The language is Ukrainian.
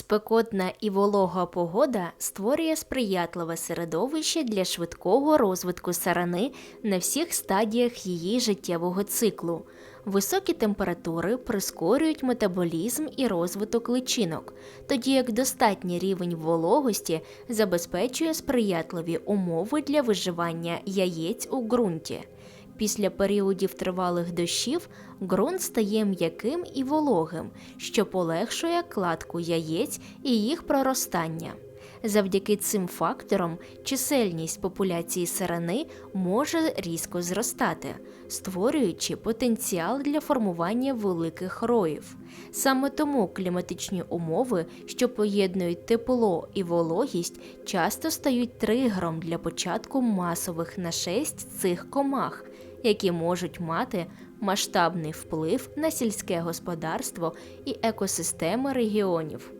Спекотна і волога погода створює сприятливе середовище для швидкого розвитку сарани на всіх стадіях її життєвого циклу. Високі температури прискорюють метаболізм і розвиток личинок, тоді як достатній рівень вологості забезпечує сприятливі умови для виживання яєць у ґрунті. Після періодів тривалих дощів ґрунт стає м'яким і вологим, що полегшує кладку яєць і їх проростання. Завдяки цим факторам чисельність популяції сарани може різко зростати, створюючи потенціал для формування великих роїв. Саме тому кліматичні умови, що поєднують тепло і вологість, часто стають тригером для початку масових нашесть цих комах, які можуть мати масштабний вплив на сільське господарство і екосистеми регіонів.